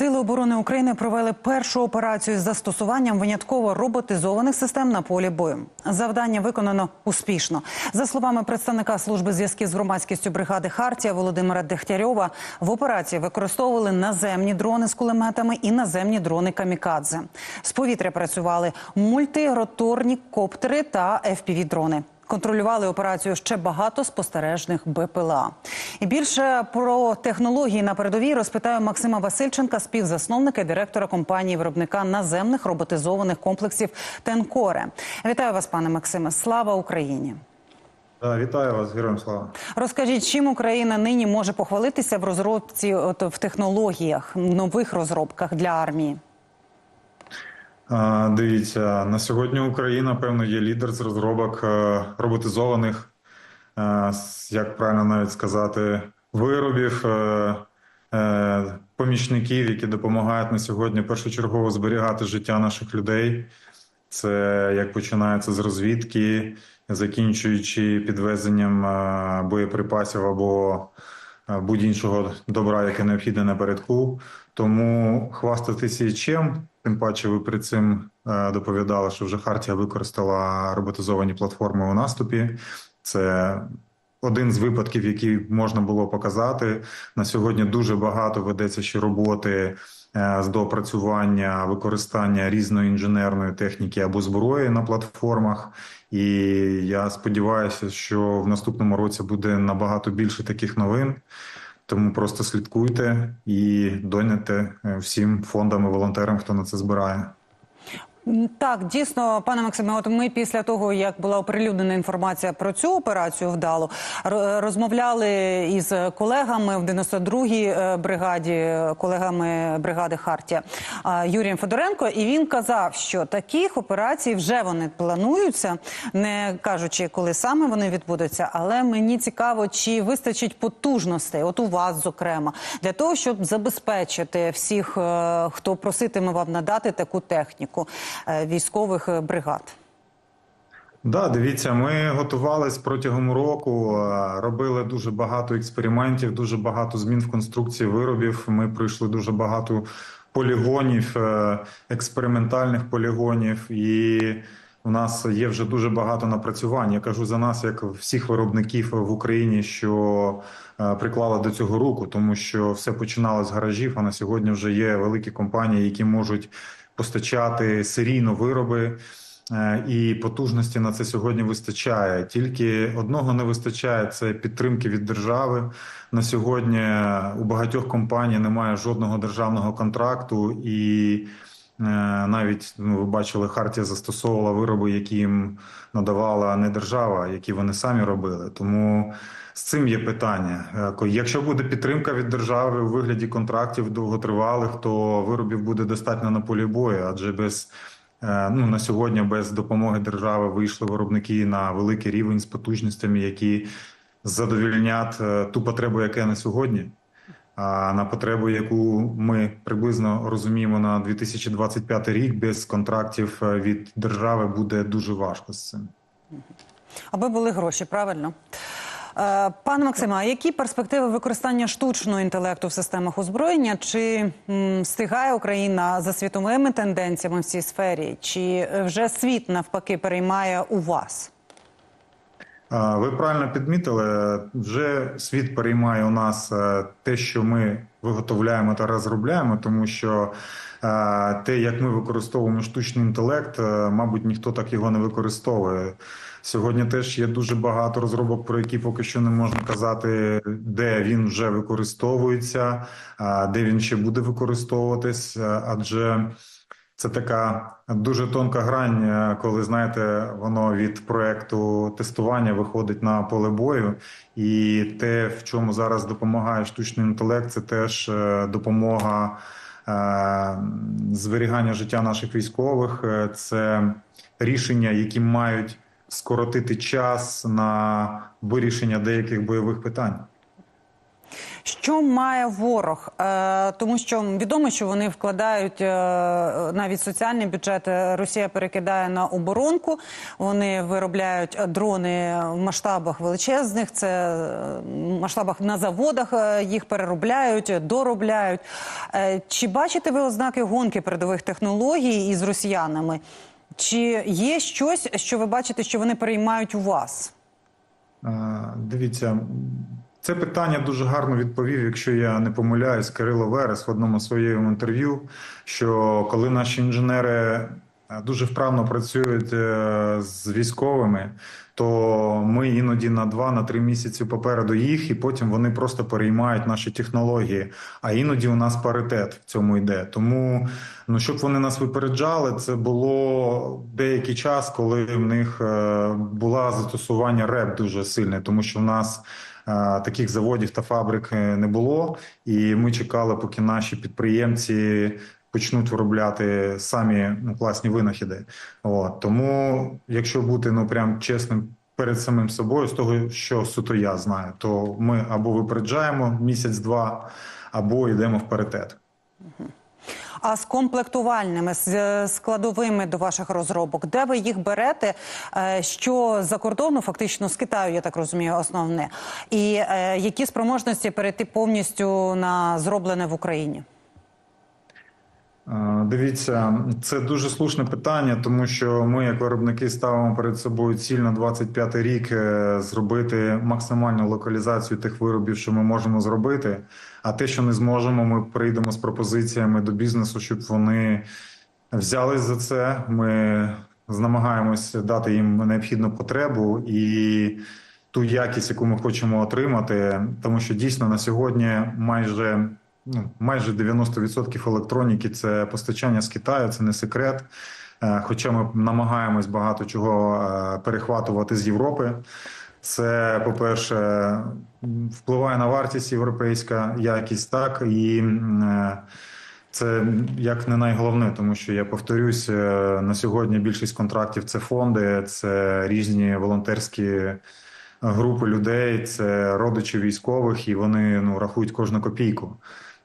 Сили оборони України провели першу операцію з застосуванням винятково роботизованих систем на полі бою. Завдання виконано успішно. За словами представника служби зв'язків з громадськістю бригади Хартія Володимира Дегтярьова, в операції використовували наземні дрони з кулеметами і наземні дрони камікадзе. З повітря працювали мультироторні коптери та fpv дрони Контролювали операцію ще багато спостережних БПЛА. І більше про технології на передовій розпитаю Максима Васильченка, співзасновника і директора компанії виробника наземних роботизованих комплексів Тенкоре. Вітаю вас, пане Максиме. Слава Україні! Да, вітаю вас, героям слава. Розкажіть, чим Україна нині може похвалитися в розробці, от в технологіях, нових розробках для армії? Дивіться, на сьогодні Україна, певно, є лідер з розробок е, роботизованих, е, як правильно навіть сказати, виробів, е, помічників, які допомагають на сьогодні першочергово зберігати життя наших людей. Це як починається з розвідки, закінчуючи підвезенням боєприпасів або будь-іншого добра, яке необхідне напередку. Тому хвастатися чим, тим паче ви при цим е, доповідали, що вже Хартія використала роботизовані платформи у наступі. Це один з випадків, який можна було показати. На сьогодні дуже багато ведеться ще роботи е, з доопрацювання використання різної інженерної техніки або зброї на платформах. І я сподіваюся, що в наступному році буде набагато більше таких новин. Тому просто слідкуйте і донете е, всім фондам і волонтерам, хто на це збирає. Так, дійсно, пане Максиме, от ми після того, як була оприлюднена інформація про цю операцію вдалу, розмовляли із колегами в 92-й е, бригаді, колегами бригади Хартія Юрієм Федоренко, і він казав, що таких операцій вже вони плануються, не кажучи, коли саме вони відбудуться. Але мені цікаво, чи вистачить потужностей, от у вас, зокрема, для того, щоб забезпечити всіх, е, хто проситиме вам надати таку техніку військових е, бригад. Да, дивіться, ми готувались протягом року, е, робили дуже багато експериментів, дуже багато змін в конструкції виробів. Ми пройшли дуже багато полігонів, е, експериментальних полігонів, і у нас є вже дуже багато напрацювань. Я кажу за нас, як всіх виробників в Україні, що е, приклали до цього руку, тому що все починалося з гаражів. А на сьогодні вже є великі компанії, які можуть постачати серійно вироби. Е, І потужності на це сьогодні вистачає. Тільки одного не вистачає це підтримки від держави. На сьогодні у багатьох компаній немає жодного державного контракту, і е, навіть ну, ви бачили, Хартія застосовувала вироби, які їм надавала не держава, які вони самі робили. Тому з цим є питання. Е, Якщо буде підтримка від держави у вигляді контрактів довготривалих, то виробів буде достатньо на полі бою, адже без Е, Ну на сьогодні без допомоги держави вийшли виробники на великий рівень з потужностями, які задовільнять е, ту потребу, яка на сьогодні. А на потребу, яку ми приблизно розуміємо на 2025 рік, без контрактів від держави буде дуже важко з цим. Аби були гроші, правильно? Е, Пане Максиме, а які перспективи використання штучного інтелекту в системах озброєння? Чи встигає Україна за світовими тенденціями в цій сфері? Чи вже світ навпаки переймає у вас? Ви правильно підмітили, вже світ переймає у нас е, те, що ми виготовляємо та розробляємо, тому що е, те, як ми використовуємо штучний інтелект, е, мабуть, ніхто так його не використовує. Сьогодні теж є дуже багато розробок, про які поки що не можна казати, де він вже використовується, де він ще буде використовуватись, адже це така дуже тонка грань, е, коли знаєте, воно від проекту тестування виходить на поле бою, і те, в чому зараз допомагає штучний інтелект, це теж е, допомога е, зберігання життя наших військових. Це рішення, які мають скоротити час на вирішення деяких бойових питань. Що має ворог? Е, тому що відомо, що вони вкладають е, навіть соціальний бюджет. е, Росія перекидає на оборонку. Вони виробляють дрони в масштабах величезних. Це в масштабах на заводах їх переробляють, доробляють. Чи бачите ви ознаки гонки передових технологій із росіянами? Чи є щось, що ви бачите, що вони переймають у вас? Дивіться, це питання дуже гарно відповів, якщо я не помиляюсь, Кирило Верес в одному своєму інтерв'ю. Що коли наші інженери е, дуже вправно працюють е, з військовими, то ми іноді на два на три місяці попереду їх, і потім вони просто переймають наші технології. А іноді у нас паритет в цьому йде. Тому ну щоб вони нас випереджали, це було деякий час, коли в них е, була застосування РЕП дуже сильне, тому що в нас. Таких заводів та фабрик е, не було, і ми чекали, поки наші підприємці почнуть виробляти самі ну, класні винахіди. От тому, якщо бути ну прям чесним перед самим собою, з того, що суто я знаю, то ми або випереджаємо місяць-два, або йдемо в паритет. А з комплектувальними, з е, складовими до ваших розробок, де ви їх берете? е, Що за кордону, фактично з Китаю, я так розумію, основне, і е, які спроможності перейти повністю на зроблене в Україні? Дивіться, це дуже слушне питання, тому що ми, як виробники, ставимо перед собою ціль на 25 рік е, зробити максимальну локалізацію тих виробів, що ми можемо зробити. А те, що не зможемо, ми прийдемо з пропозиціями до бізнесу, щоб вони взялись за це. Ми намагаємось дати їм необхідну потребу і ту якість, яку ми хочемо отримати, тому що дійсно на сьогодні майже ну, майже 90% електроніки це постачання з Китаю, це не секрет. Е, Хоча ми намагаємось багато чого е, перехватувати з Європи. Це, по-перше, впливає на вартість європейська якість, так і е, це як не найголовне, тому що я повторюсь, на сьогодні більшість контрактів це фонди, це різні волонтерські групи людей, це родичі військових, і вони ну рахують кожну копійку.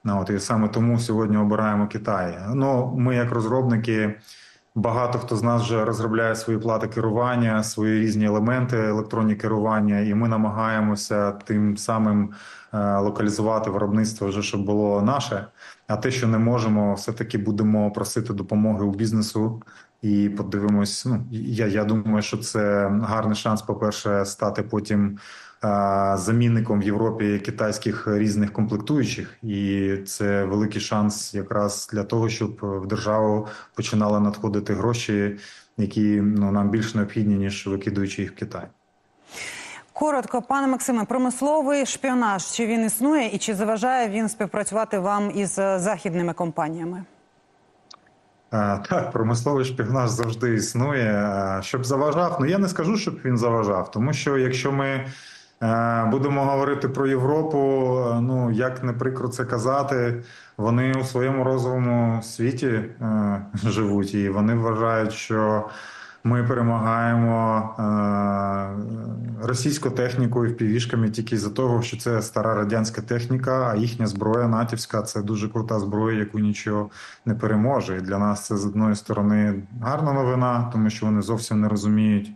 Ну, от і саме тому сьогодні обираємо Китай. Ну, ми, як розробники, багато хто з нас вже розробляє свої плати керування, свої різні елементи електронні керування, і ми намагаємося тим самим е, локалізувати виробництво, вже щоб було наше. А те, що не можемо, все таки будемо просити допомоги у бізнесу. І подивимось. Ну я, я думаю, що це гарний шанс, по-перше, стати потім замінником в Європі китайських різних комплектуючих, і це великий шанс якраз для того, щоб в державу починали надходити гроші, які ну нам більш необхідні ніж викидуючи їх в Китай. Коротко, пане Максиме, промисловий шпіонаж чи він існує і чи заважає він співпрацювати вам із е, західними компаніями? Е, Так, промисловий шпігнаж завжди існує. Е, Щоб заважав, ну я не скажу, щоб він заважав, тому що якщо ми е, будемо говорити про Європу, е, ну як не прикро це казати, вони у своєму розовому світі е, живуть, і вони вважають, що ми перемагаємо е, російську техніку і впівішками тільки за того, що це стара радянська техніка, а їхня зброя натівська це дуже крута зброя, яку нічого не переможе. І для нас це з одної сторони гарна новина, тому що вони зовсім не розуміють.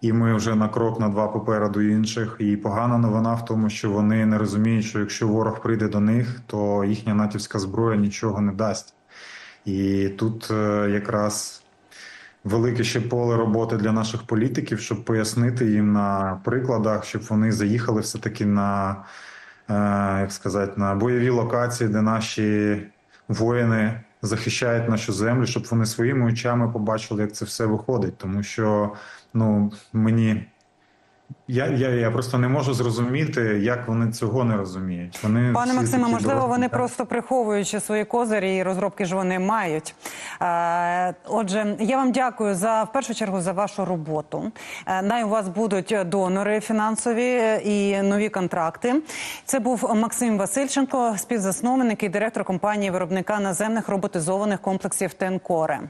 І ми вже на крок на два попереду інших. І погана новина в тому, що вони не розуміють, що якщо ворог прийде до них, то їхня натівська зброя нічого не дасть. І тут е, якраз велике ще поле роботи для наших політиків, щоб пояснити їм на прикладах, щоб вони заїхали все таки на е, як сказати, на бойові локації, де наші воїни захищають нашу землю, щоб вони своїми очами побачили, як це все виходить. Тому що ну мені. Я, я, я просто не можу зрозуміти, як вони цього не розуміють. Вони Пане Максиме, можливо, дорослі, вони просто приховуючи свої козирі і розробки ж вони мають. Е, Отже, я вам дякую за в першу чергу за вашу роботу. Е, Най у вас будуть донори фінансові і нові контракти. Це був Максим Васильченко, співзасновник і директор компанії виробника наземних роботизованих комплексів Тенкоре.